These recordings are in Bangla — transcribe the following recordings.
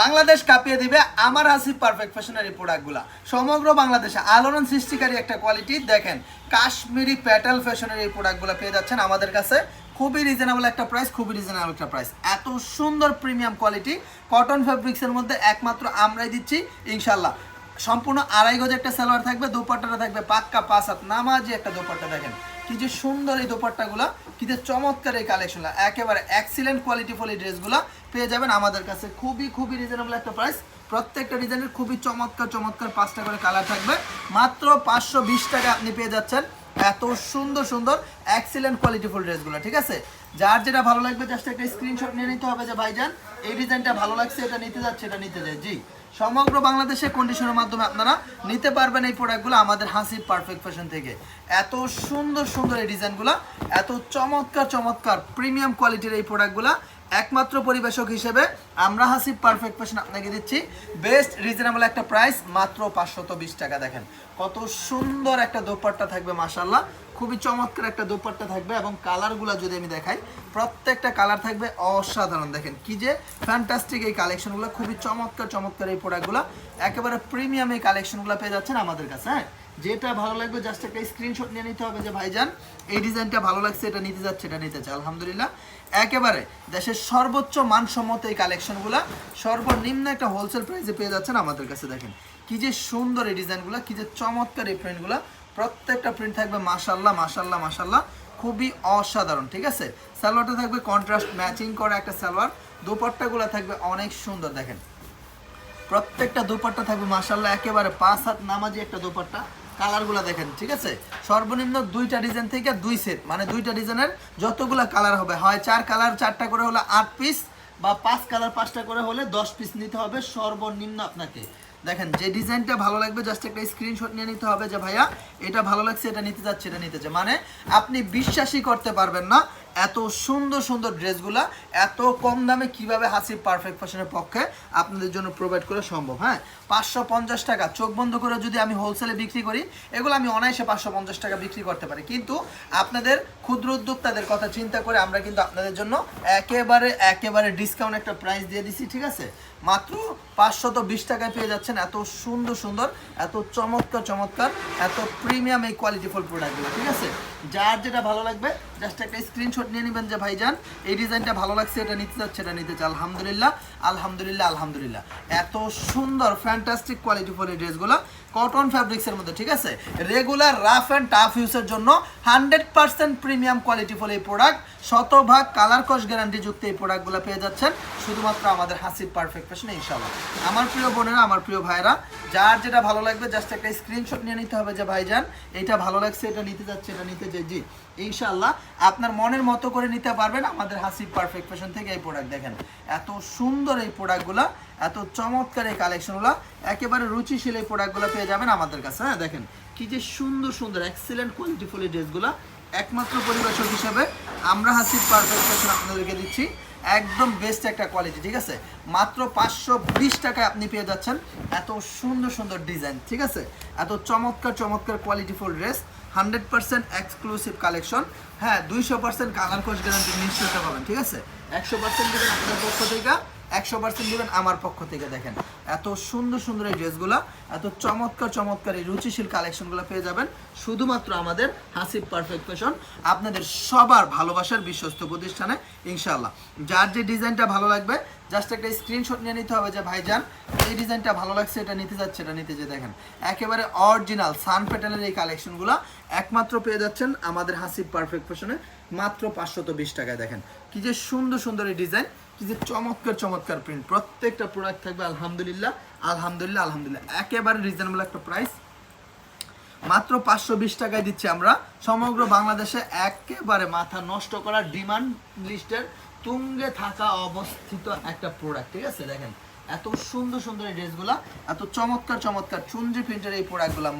বাংলাদেশ কাঁপিয়ে দিবে আমার হাসিব পারফেক্ট ফ্যাশনের প্রোডাক্টগুলো সমগ্র বাংলাদেশে আলোড়ন সৃষ্টিকারী একটা কোয়ালিটি দেখেন, কাশ্মীরি প্যাটেল ফ্যাশনের প্রোডাক্টগুলো পেয়ে যাচ্ছেন আমাদের কাছে। খুবই রিজনেবল একটা প্রাইস খুবই রিজনেবল একটা প্রাইস এত সুন্দর প্রিমিয়াম কোয়ালিটি কটন ফ্যাব্রিক্সের মধ্যে একমাত্র আমরাই দিচ্ছি ইনশাল্লাহ সম্পূর্ণ আড়াই গজ একটা সালোয়ার থাকবে, দোপাট্টাটা থাকবে, পাক্কা পাঁচ হাত নামাজি একটা দোপাট্টা, দেখেন। কি যে সুন্দর এই দোপাট্টাগুলো, কি যে চমৎকার এই কালেকশনগুলো একেবারে এক্সিলেন্ট কোয়ালিটি ফুল এই ড্রেসগুলো পেয়ে যাবেন আমাদের কাছে খুবই খুবই রিজনেবল একটা প্রাইস প্রত্যেকটা ডিজাইনের খুবই চমৎকার চমৎকার পাঁচটা করে কালার থাকবে। মাত্র পাঁচশো বিশ টাকা আপনি পেয়ে যাচ্ছেন এত সুন্দর সুন্দর এক্সিলেন্ট কোয়ালিটি ফুল ড্রেসগুলো, ঠিক আছে? যার যেটা ভালো লাগবে জাস্ট একটা স্ক্রিনশট নিয়ে নিতে হবে যে, ভাইজান, এই ডিজাইনটা ভালো লাগছে, এটা নিতে যাচ্ছে, এটা নিতে যায় জি, সমগ্র বাংলাদেশে কন্ডিশনের মাধ্যমে আপনারা নিতে পারবেন এই প্রোডাক্টগুলো আমাদের হাসি পারফেক্ট ফ্যাশন থেকে। এত সুন্দর সুন্দর এই ডিজাইনগুলো, এত চমৎকার চমৎকার প্রিমিয়াম কোয়ালিটির এই প্রোডাক্টগুলো একমাত্র পরিবেশক হিসেবে আমরা হাসিব পারফেক্ট ফ্যাশন আপনাকে দিচ্ছি। বেস্ট রিজনেবল একটা প্রাইস মাত্র পাঁচশত বিশ টাকা। দেখেন, কত সুন্দর একটা দোপাট্টা থাকবে মাসাল্লাহ খুবই চমৎকার একটা দোপাট্টা থাকবে এবং কালারগুলো যদি আমি দেখাই, প্রত্যেকটা কালার থাকবে অসাধারণ। দেখেন, কি যে ফ্যান্টাস্টিক এই কালেকশনগুলো খুবই চমৎকার চমৎকার এই প্রোডাক্টগুলো একেবারে প্রিমিয়াম এই কালেকশনগুলো পেয়ে যাচ্ছেন আমাদের কাছে হ্যাঁ? যেটা ভালো লাগবে জাস্ট একটা স্ক্রিনশট নিয়ে নিতে হবে যে, ভাইজান, এই ডিজাইনটা ভালো লাগছে, এটা নিতে যাচ্ছে, এটা নিতে চাই। আলহামদুলিল্লাহ। একেবারে দেশের সর্বোচ্চ মানসম্মত এই কালেকশনগুলো সর্বনিম্ন একটা হোলসেল প্রাইসে পেয়ে যাচ্ছেন আমাদের কাছে দেখেন। কি যে সুন্দর এই ডিজাইনগুলো কি যে চমৎকার এই প্রিন্টগুলো প্রত্যেকটা প্রিন্ট থাকবে মাশাল্লাহ মাশাল্লাহ মাশাল্লাহ খুবই অসাধারণ, ঠিক আছে? সালোয়ারটা থাকবে কন্ট্রাস্ট ম্যাচিং করা একটা সালোয়ার। দুপাট্টাগুলো থাকবে অনেক সুন্দর, দেখেন। প্রত্যেকটা দুপাট্টা থাকবে মাশাল্লাহ একেবারে পাঁচ হাত নামাজি একটা দুপাট্টা। কালারগুলো দেখেন, ঠিক আছে? সর্বনিম্ন দুইটা ডিজাইন থেকে দুই সেট মানে দুইটা ডিজাইনের যতগুলো কালার হবে। হয় চার কালার, চারটা করে হলে আট পিস বা পাঁচ কালার, পাঁচটা করে হলে দশ পিস নিতে হবে সর্বনিম্ন আপনাকে। দেখেন, যে ডিজাইনটা ভালো লাগবে জাস্ট একটা স্ক্রিনশট নিয়ে নিতে হবে যে, ভাইয়া, এটা ভালো লাগছে, এটা নিতে যাচ্ছে, এটা নিতে যাচ্ছে। মানে আপনি বিশ্বাসই করতে পারবেন না এত সুন্দর সুন্দর ড্রেসগুলা এত কম দামে কীভাবে হাসি পারফেক্ট ফ্যাশনের পক্ষে আপনাদের জন্য প্রোভাইড করা সম্ভব হ্যাঁ? পাঁচশো পঞ্চাশ টাকা, চোখ বন্ধ করে যদি আমি হোলসেলে বিক্রি করি, এগুলো আমি অনায়াসে পাঁচশো পঞ্চাশ টাকা বিক্রি করতে পারি। কিন্তু আপনাদের ক্ষুদ্র উদ্যোক্তাদের কথা চিন্তা করে আমরা কিন্তু আপনাদের জন্য একেবারে একেবারে ডিসকাউন্ট একটা প্রাইস দিয়ে দিছি, ঠিক আছে? মাত্র পাঁচশত বিশ টাকায় পেয়ে যাচ্ছেন এত সুন্দর সুন্দর, এত চমৎকার চমৎকার, এত প্রিমিয়াম এই কোয়ালিটিফুল প্রোডাক্টগুলো ঠিক আছে? যার যেটা ভালো লাগবে জাস্ট একটা স্ক্রিনশট নিয়ে নেবেন যে, ভাইজান, এই ডিজাইনটা ভালো লাগছে, এটা নিতে চাচ্ছে, এটা নিতে চাই আলহামদুলিল্লাহ আলহামদুলিল্লাহ আলহামদুলিল্লাহ। এত সুন্দর ফ্যান্টাস্টিক কোয়ালিটি ফোর এই ড্রেসগুলো কটন ফ্যাব্রিক্সের মধ্যে, ঠিক আছে? রেগুলার রাফ অ্যান্ড টাফ ইউজের জন্য hundred percent premium quality for এই প্রোডাক্ট শতভাগ কালার কস গ্যারান্টি যুক্ত এই প্রোডাক্টগুলো পেয়ে যাচ্ছেন। শুধুমাত্র আমাদের হাসিব পারফেক্ট ফ্যাশনে ইনশাল্লাহ আমার প্রিয় বোনেরা, আমার প্রিয় ভাইরা যার যেটা ভালো লাগবে জাস্ট একটা স্ক্রিনশট নিয়ে নিতে হবে যে, ভাইজান এটা ভালো লাগছে, এটা নিতে যাচ্ছে, এটা নিতে চাই জি ইনশাল্লাহ আপনার মনের মতো করে নিতে পারবেন আমাদের হাসিব পারফেক্ট ফ্যাশন থেকে এই প্রোডাক্ট দেখেন। এত সুন্দর এই প্রোডাক্টগুলো এত চমৎকার এই কালেকশনগুলো একেবারে রুচিশীল এই প্রোডাক্টগুলো পেয়ে যাবেন আমাদের কাছে। হ্যাঁ দেখেন, কি যে সুন্দর সুন্দর এক্সিলেন্ট কোয়ালিটিফুল এই ড্রেসগুলো একমাত্র পরিবেশক হিসেবে আমরা হাসি পারফেক্ট ফ্যাশন আপনাদেরকে দিচ্ছি। একদম বেস্ট একটা কোয়ালিটি ঠিক আছে? মাত্র পাঁচশো বিশ টাকায় আপনি পেয়ে যাচ্ছেন এত সুন্দর সুন্দর ডিজাইন ঠিক আছে? এত চমৎকার চমৎকার quality full dress hundred percent exclusive collection হ্যাঁ দুইশো পার্সেন্ট কালার কোর্স গ্যারান্টি নিশ্চয়তা পাবেন, ঠিক আছে? একশো পার্সেন্ট আপনার পক্ষ থেকে। একশো পার্সেন্ট দেবেন আমার পক্ষ থেকে দেখেন। এত সুন্দর সুন্দর এই ড্রেসগুলো, এত চমৎকার চমৎকার এই রুচিশীল কালেকশনগুলো পেয়ে যাবেন। শুধুমাত্র আমাদের হাসিব পারফেক্ট ফ্যাশন, আপনাদের সবার ভালোবাসার বিশ্বস্ত প্রতিষ্ঠানে ইনশাল্লাহ যার যে ডিজাইনটা ভালো লাগবে জাস্ট একটা স্ক্রিনশট নিয়ে নিতে হবে যে, ভাইজান, এই ডিজাইনটা ভালো লাগছে, এটা নিতে যাচ্ছে, এটা নিতে যে দেখেন। একেবারে অরিজিনাল সান প্যাটার্নের এই কালেকশনগুলো একমাত্র পেয়ে যাচ্ছেন আমাদের হাসিব পারফেক্ট ফ্যাশনে, মাত্র পাঁচশত বিশ টাকায় দেখেন। কি যে সুন্দর সুন্দর এই ডিজাইন যে চমৎকার চমৎকার প্রিন্ট প্রত্যেকটা প্রোডাক্ট থাকবে আলহামদুলিল্লাহ আলহামদুলিল্লাহ আলহামদুলিল্লাহ। একেবারে রিজনেবল একটা প্রাইস মাত্র পাঁচশো বিশ টাকায় দিচ্ছি আমরা। সমগ্র বাংলাদেশে একেবারে মাথা নষ্ট করা ডিমান্ড লিস্টের তুঙ্গে থাকা অবস্থিত একটা প্রোডাক্ট ঠিক আছে? দেখেন, এত সুন্দর সুন্দর এই ড্রেসগুলা, এত চমৎকার চমৎকার চুনরি প্রিন্টের এই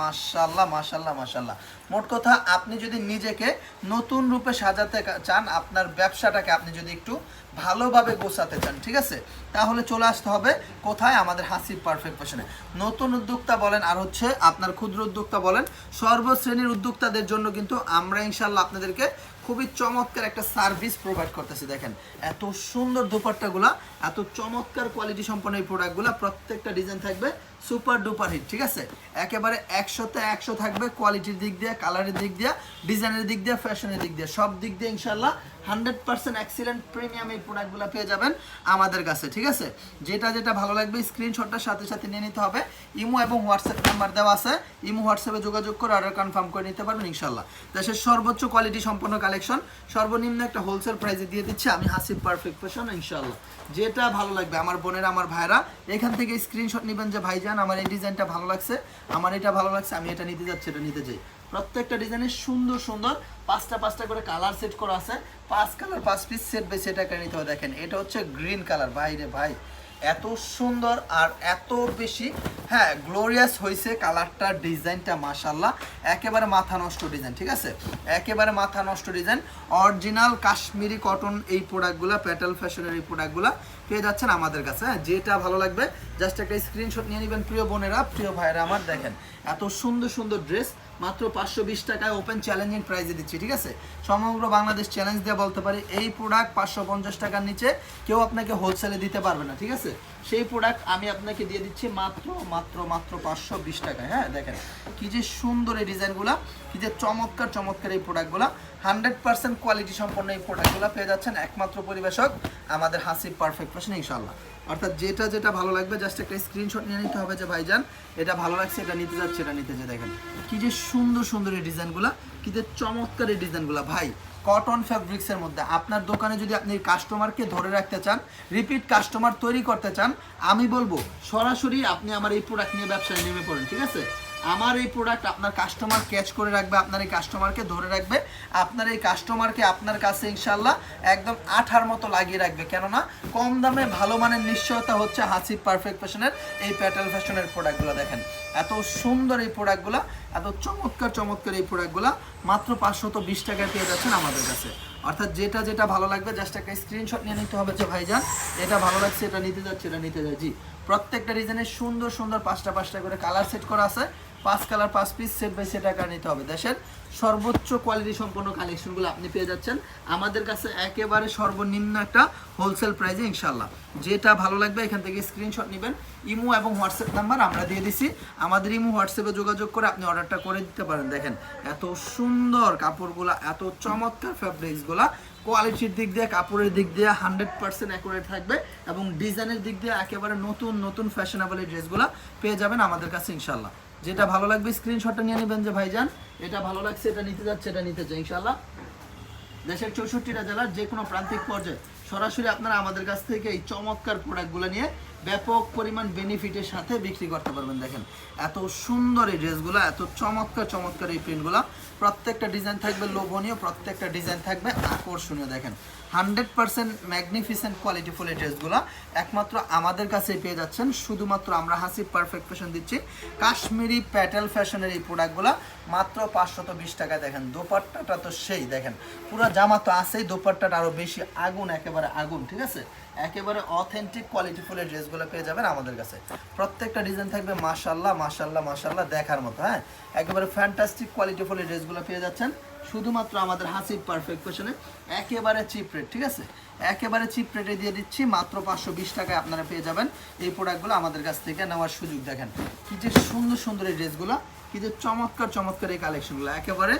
মাশাল্লাহ মাশাল্লাহ মাশাল্লাহ মোট কথা, আপনি যদি নিজেকে নতুন রূপে সাজাতে চান, আপনার ব্যবসাটাকে আপনি যদি একটু ভালোভাবে গোছাতে চান, ঠিক আছে? তাহলে চলে আসতে হবে কোথায়? আমাদের হাসিব পারফেক্ট ফ্যাশনে নতুন উদ্যোক্তা বলেন, আর হচ্ছে আপনার ক্ষুদ্র উদ্যোক্তা বলেন, সর্বশ্রেণীর উদ্যোক্তাদের জন্য কিন্তু আমরা ইনশাল্লাহ আপনাদেরকে খুবই চমৎকার একটা সার্ভিস প্রোভাইড করতেছি। দেখেন, এত সুন্দর দুপাট্টাগুলা, এত চমৎকার কোয়ালিটি সম্পন্ন এই প্রোডাক্টগুলা প্রত্যেকটা ডিজাইন থাকবে সুপার ডুপার হিট, ঠিক আছে? একেবারে একশোতে একশো থাকবে কোয়ালিটির দিক দিয়ে, কালারের দিক দিয়ে, ডিজাইনের দিক দিয়ে, ফ্যাশনের দিক দিয়ে, সব দিক দিয়ে ইনশাল্লাহ হান্ড্রেড পার্সেন্ট এক্সিলেন্ট প্রিমিয়াম এই প্রোডাক্টগুলো পেয়ে যাবেন আমাদের কাছে, ঠিক আছে? যেটা যেটা ভালো লাগবে স্ক্রিনশটটার সাথে সাথে নিয়ে নিতে হবে। ইমো এবং হোয়াটসঅ্যাপ নাম্বার দেওয়া আছে। ইমো, হোয়াটসঅ্যাপে যোগাযোগ করে অর্ডার কনফার্ম করে নিতে পারবেন ইনশাল্লাহ দেশের সর্বোচ্চ কোয়ালিটি সম্পন্ন কালেকশন সর্বনিম্ন একটা হোলসেল প্রাইসে দিয়ে দিচ্ছি আমি হাসিব পারফেক্ট ফ্যাশন ইনশাল্লাহ যেটা ভালো লাগবে, আমার বোনের, আমার ভাইরা এখান থেকে স্ক্রিনশট নেবেন যে ভাইজান আমার এই ডিজাইনটা ভালো লাগছে। আমার এটা ভালো লাগছে, আমি এটা নিতে যাচ্ছি, এটা নিতে চাই প্রত্যেকটা ডিজাইনের সুন্দর সুন্দর পাঁচটা পাঁচটা করে কালার সেট করা আছে। পাঁচ কালার, পাঁচ পিস সেট বাই সেট আকারে নিতে হবে, দেখেন। এটা হচ্ছে গ্রিন কালার ভাই রে ভাই। এত সুন্দর আর এত বেশি হ্যাঁ গ্লোরিয়াস হয়েছে কালারটা, ডিজাইনটা মাশাল্লাহ একেবারে মাথা নষ্ট ডিজাইন, ঠিক আছে? একেবারে মাথা নষ্ট ডিজাইন। অরিজিনাল কাশ্মীরি কটন এই প্রোডাক্টগুলো প্যাটেল ফ্যাশনের এই প্রোডাক্টগুলো পেয়ে যাচ্ছেন আমাদের কাছে হ্যাঁ? যেটা ভালো লাগবে জাস্ট একটা স্ক্রিনশট নিয়ে নেবেন প্রিয় বোনেরা। প্রিয় ভাইয়েরা, আমার দেখেন, এত সুন্দর সুন্দর ড্রেস মাত্র পাঁচশো বিশ টাকায় ওপেন চ্যালেঞ্জিং প্রাইজে দিচ্ছি, ঠিক আছে? সমগ্র বাংলাদেশ চ্যালেঞ্জ দিয়ে বলতে পারি, এই প্রোডাক্ট পাঁচশো পঞ্চাশ টাকার নিচে কেউ আপনাকে হোলসেলে দিতে পারবে না, ঠিক আছে? সেই প্রোডাক্ট আমি আপনাকে দিয়ে দিচ্ছি মাত্র মাত্র মাত্র পাঁচশো বিশ টাকায়। হ্যাঁ দেখেন। কি যে সুন্দর এই ডিজাইনগুলো, কি যে চমৎকার চমৎকার এই প্রোডাক্টগুলো হান্ড্রেড পার্সেন্ট কোয়ালিটি সম্পন্ন এই প্রোডাক্টগুলো পেয়ে যাচ্ছেন একমাত্র পরিবেশক আমাদের হাসি পারফেক্ট ফ্যাশন ইনশাল্লাহ অর্থাৎ যেটা যেটা ভালো লাগবে জাস্ট একটা স্ক্রিনশট নিয়ে নিতে হবে যে, ভাইজান, এটা ভালো লাগছে, এটা নিতে যাচ্ছে, এটা নিতে যে দেখেন, কি যে সুন্দর সুন্দর এই ডিজাইনগুলো, কি যে চমৎকার এই ডিজাইনগুলো। ভাই কটন ফ্যাব্রিক্সের মধ্যে। আপনার দোকানে যদি আপনি কাস্টমারকে ধরে রাখতে চান রিপিট কাস্টমার তৈরি করতে চান, আমি বলব, সরাসরি আপনি আমার এই প্রোডাক্ট নিয়ে ব্যবসায় নেমে পড়েন, ঠিক আছে? আমার এই প্রোডাক্ট আপনার কাস্টমার ক্যাচ করে রাখবে, আপনার এই কাস্টমারকে ধরে রাখবে, আপনার এই কাস্টমারকে আপনার কাছে ইনশাল্লাহ একদম আঠার মতো লাগিয়ে রাখবে। কেননা কম দামে ভালো মানের নিশ্চয়তা হচ্ছে হাসিব পারফেক্ট ফ্যাশনের এই প্যাটেল ফ্যাশনের প্রোডাক্টগুলো দেখেন। এত সুন্দর এই প্রোডাক্টগুলো এত চমৎকার চমৎকার এই প্রোডাক্টগুলো মাত্র পাঁচশত বিশ টাকায় পেয়ে যাচ্ছেন আমাদের কাছে। অর্থাৎ যেটা যেটা ভালো লাগবে জাস্ট একটা স্ক্রিনশট নিয়ে নিতে হবে যে ভাইজান, এটা ভালো লাগছে, এটা নিতে যাচ্ছে, এটা নিতে জি, প্রত্যেকটা ডিজাইনের সুন্দর সুন্দর পাঁচটা পাঁচটা করে কালার সেট করা আছে। পাঁচ কালার, পাঁচ পিস সেট বাই সেট আকার নিতে হবে। দেশের সর্বোচ্চ কোয়ালিটি সম্পন্ন কালেকশনগুলো আপনি পেয়ে যাচ্ছেন। আমাদের কাছে একেবারে সর্বনিম্ন একটা হোলসেল প্রাইসে ইনশাল্লাহ যেটা ভালো লাগবে, এখান থেকে স্ক্রিনশট নেবেন। ইমো এবং হোয়াটসঅ্যাপ নাম্বার আমরা দিয়ে দিছি। আমাদের ইমো, হোয়াটসঅ্যাপে যোগাযোগ করে আপনি অর্ডারটা করে দিতে পারেন। দেখেন, এত সুন্দর কাপড়গুলা, এত চমৎকার ফ্যাব্রিক্সগুলা কোয়ালিটির দিক দিয়ে, কাপড়ের দিক দিয়ে হান্ড্রেড পার্সেন্ট অ্যাকুরেট থাকবে এবং ডিজাইনের দিক দিয়ে একেবারে নতুন নতুন ফ্যাশনেবল এই ড্রেসগুলো পেয়ে যাবেন আমাদের কাছে ইনশাল্লাহ যেটা ভালো লাগবে স্ক্রিনশটটা নিয়ে নেবেন যে, ভাইজান, এটা ভালো লাগছে, এটা নিতে যাচ্ছে, এটা নিতে চাই। ইনশাল্লাহ দেশের চৌষট্টিটা জেলার যে কোনো প্রান্তিক পর্যায়ে। সরাসরি আপনারা আমাদের কাছ থেকে এই চমৎকার প্রোডাক্টগুলো নিয়ে ব্যাপক পরিমাণ বেনিফিটের সাথে বিক্রি করতে পারবেন। দেখেন, এত সুন্দর এই ড্রেসগুলো, এত চমৎকার চমৎকার এই প্রিন্টগুলো প্রত্যেকটা ডিজাইন থাকবে লোভনীয়, প্রত্যেকটা ডিজাইন থাকবে আকর্ষণীয়। দেখেন হান্ড্রেড পার্সেন্ট ম্যাগনিফিসেন্ট কোয়ালিটিফুল এই ড্রেসগুলো একমাত্র আমাদের কাছে পেয়ে যাচ্ছেন। শুধুমাত্র আমরা হাসি পারফেক্ট ফ্যাশন দিচ্ছি। কাশ্মীরি প্যাটেল ফ্যাশনের এই প্রোডাক্টগুলো মাত্র পাঁচশত বিশ টাকায়। দেখেন, দোপাট্টাটা তো সেই। দেখেন, পুরো জামা তো আছেই, দোপাট্টাটা আরও বেশি আগুন একেবারে আগুন, ঠিক আছে? একেবারে অথেন্টিক কোয়ালিটিফুল এই ড্রেসগুলো পেয়ে যাবেন আমাদের কাছে। প্রত্যেকটা ডিজাইন থাকবে মাশাল্লাহ মাশাল্লাহ মাশাল্লাহ দেখার মতো হ্যাঁ? একেবারে ফ্যান্টাস্টিক কোয়ালিটিফুল এই ড্রেসগুলো পেয়ে যাচ্ছেন। শুধুমাত্র আমাদের হাসিব পারফেক্ট ফ্যাশনে একেবারে চিপ রেট ঠিক আছে? একেবারে চিপ রেটে দিয়ে দিচ্ছি, মাত্র পাঁচশো বিশ টাকায় আপনারা পেয়ে যাবেন এই প্রোডাক্টগুলো আমাদের কাছ থেকে নেওয়ার সুযোগ। দেখেন, কি যে সুন্দর সুন্দর এই ড্রেসগুলো, কি যে চমৎকার চমৎকার এই কালেকশনগুলো একেবারে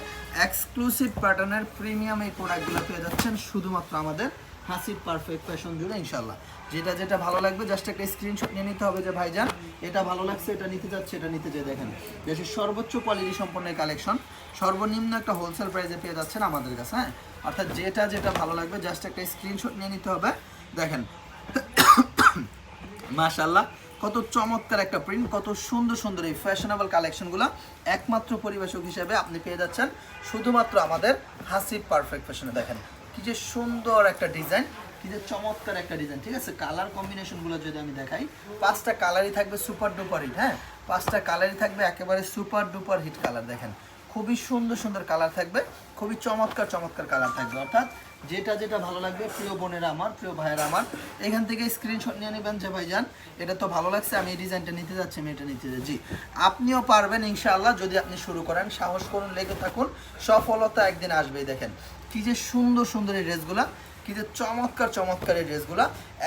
এক্সক্লুসিভ প্যাটার্নের প্রিমিয়াম এই প্রোডাক্টগুলো পেয়ে যাচ্ছেন শুধুমাত্র আমাদের হাসিব পারফেক্ট ফ্যাশন জুড়ে ইনশাল্লাহ যেটা যেটা ভালো লাগবে জাস্ট একটা স্ক্রিনশট নিয়ে নিতে হবে যে, ভাইজান, এটা ভালো লাগছে, এটা নিতে যাচ্ছে, এটা নিতে চাই দেখেন। দেশের সর্বোচ্চ কোয়ালিটি সম্পন্ন কালেকশন সর্বনিম্ন একটা হোলসেল প্রাইসে পেয়ে যাচ্ছেন আমাদের কাছে হ্যাঁ? অর্থাৎ যেটা যেটা ভালো লাগবে জাস্ট একটা স্ক্রিনশট নিয়ে নিতে হবে। দেখেন মাশাল্লাহ কত চমৎকার একটা প্রিন্ট কত সুন্দর সুন্দর এই ফ্যাশনেবল কালেকশনগুলো একমাত্র পরিবেশক হিসেবে আপনি পেয়ে যাচ্ছেন। শুধুমাত্র আমাদের হাসিব পারফেক্ট ফ্যাশনে দেখেন। কি যে সুন্দর একটা ডিজাইন, কি যে চমৎকার একটা ডিজাইন, ঠিক আছে? কালার কম্বিনেশনগুলো যদি আমি দেখাই, পাঁচটা কালারই থাকবে সুপার ডুপার হিট হ্যাঁ? পাঁচটা কালারই থাকবে একেবারে সুপার ডুপার হিট কালার দেখেন। খুবই সুন্দর সুন্দর কালার থাকবে, খুবই চমৎকার চমৎকার কালার থাকবে, অর্থাৎ যেটা যেটা ভালো লাগবে, প্রিয় বোনেরা আমার, প্রিয় ভাইয়েরা আমার, এখান থেকে স্ক্রিনশট নিয়ে নেবেন যে ভাইজান এটা তো ভালো লাগছে, আমি এই ডিজাইনটা নিতে যাচ্ছি, আমি এটা নিতে যাচ্ছি। আপনিও পারবেন ইনশাআল্লাহ, যদি আপনি শুরু করেন, সাহস করুন, লেগে থাকুন, সফলতা একদিন আসবেই, দেখেন। কি যে সুন্দর সুন্দর এই ড্রেসগুলা, কি যে চমৎকার চমৎকার এই ড্রেসগুলা।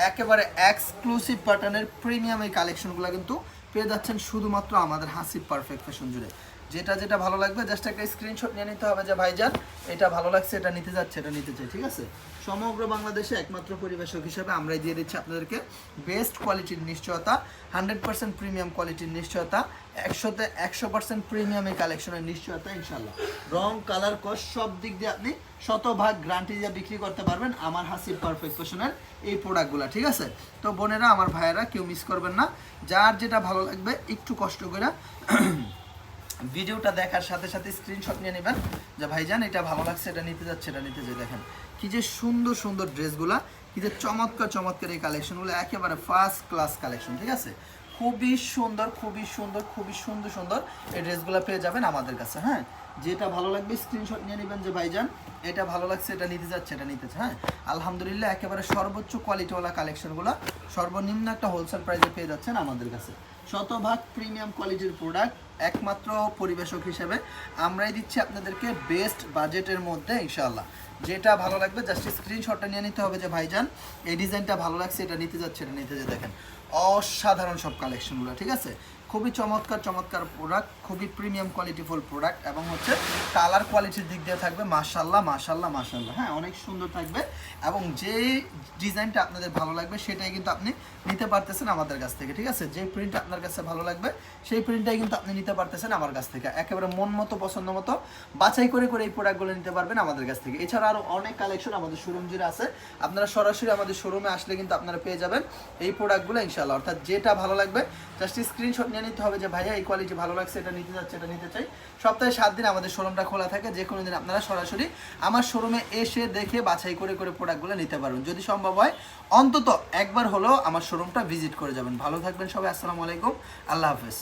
একেবারে এক্সক্লুসিভ প্যাটার্নের প্রিমিয়াম এই কালেকশনগুলো কিন্তু পেয়ে যাচ্ছেন শুধুমাত্র আমাদের হাসিব পারফেক্ট ফ্যাশন জুড়ে। যেটা যেটা ভালো লাগবে জাস্ট একটা স্ক্রিনশট নিয়ে নিতে হবে যে, ভাইজান, এটা ভালো লাগছে, এটা নিতে যাচ্ছে, এটা নিতে চাই। ঠিক আছে? সমগ্র বাংলাদেশে একমাত্র পরিবেশক হিসেবে আমরাই দিয়ে দিচ্ছি আপনাদেরকে বেস্ট কোয়ালিটির নিশ্চয়তা হান্ড্রেড পার্সেন্ট প্রিমিয়াম কোয়ালিটির নিশ্চয়তা, একশোতে একশো পার্সেন্ট প্রিমিয়াম কালেকশনের নিশ্চয়তা ইনশাল্লাহ রং কালার কস্ট সব দিক দিয়ে আপনি শতভাগ গ্রান্টি দিয়ে বিক্রি করতে পারবেন আমার হাসির পারফেক্ট ফ্যাশনের এই প্রোডাক্টগুলো ঠিক আছে? তো বোনেরা, আমার ভাইয়েরা, কেউ মিস করবেন না। যার যেটা ভালো লাগবে, একটু কষ্ট করে ভিডিওটা দেখার সাথে সাথে স্ক্রিনশট নিয়ে নেবেন। যে ভাইজান, এটা ভালো লাগছে, এটা নিতে যাচ্ছে, এটা নিতে যাই, দেখেন। কি যে সুন্দর সুন্দর ড্রেসগুলা, কি যে চমৎকার চমৎকার এই কালেকশনগুলো একেবারে ফার্স্ট ক্লাস কালেকশন ঠিক আছে? খুবই সুন্দর খুবই সুন্দর খুবই সুন্দর সুন্দর এই ড্রেসগুলো পেয়ে যাবেন আমাদের কাছে হ্যাঁ? যেটা ভালো লাগবে স্ক্রিনশট নিয়ে নেবেন যে ভাইজান, এটা ভালো লাগছে, এটা নিতে যাচ্ছে, এটা নিতে হ্যাঁ? আলহামদুলিল্লাহ, একেবারে সর্বোচ্চ কোয়ালিটিওয়ালা কালেকশনগুলো সর্বনিম্ন একটা হোলসেল প্রাইসে পেয়ে যাচ্ছেন আমাদের কাছে। শতভাগ প্রিমিয়াম কোয়ালিটির প্রোডাক্ট একমাত্র পরিবেশক হিসেবে আমরাই দিচ্ছি আপনাদেরকে বেস্ট বাজেটের মধ্যে ইনশাল্লাহ যেটা ভালো লাগবে জাস্ট স্ক্রিনশটটা নিয়ে নিতে হবে যে ভাইজান, এই ডিজাইনটা ভালো লাগছে, এটা নিতে যাচ্ছে, এটা নিতে যে দেখেন। অসাধারণ সব কালেকশনগুলো ঠিক আছে? খুবই চমৎকার চমৎকার প্রোডাক্ট খুবই প্রিমিয়াম কোয়ালিটি কোয়ালিটিফুল প্রোডাক্ট এবং হচ্ছে কালার কোয়ালিটির দিক দিয়ে থাকবে মাশাল্লাহ মাশাল্লাহ মাশাল্লাহ হ্যাঁ অনেক সুন্দর থাকবে এবং যে ডিজাইনটা আপনাদের ভালো লাগবে সেটাই কিন্তু আপনি নিতে পারতেছেন আমাদের কাছ থেকে, ঠিক আছে? যে প্রিন্ট আপনার কাছে ভালো লাগবে সেই প্রিন্টটাই কিন্তু আপনি নিতে পারতেছেন আমার কাছ থেকে। একেবারে মন মতো, পছন্দ মতো বাছাই করে করে এই প্রোডাক্টগুলো নিতে পারবেন আমাদের কাছ থেকে। এছাড়া আরও অনেক কালেকশন আমাদের শোরুম জুড়ে আছে। আপনারা সরাসরি আমাদের শোরুমে আসলে কিন্তু আপনারা পেয়ে যাবেন এই প্রোডাক্টগুলো ইনশাল্লাহ অর্থাৎ যেটা ভালো লাগবে জাস্ট স্ক্রিনশট নিয়ে নিতে হবে যে, ভাইয়া, এই কোয়ালিটি ভালো লাগছে, এটা নিতে যাচ্ছে, এটা নিতে চাই। সপ্তাহে সাত দিন আমাদের শোরুমটা খোলা থাকে, যে কোনো দিন আপনারা সরাসরি আমার শোরুমে এসে দেখে বাছাই করে করে প্রোডাক্টগুলো নিতে পারবেন যদি সম্ভব হয়, অন্তত একবার হলেও আমার শোরুমটা ভিজিট করে যাবেন। ভালো থাকবেন সবাই, আসসালামু আলাইকুম। আল্লাহ হাফেজ।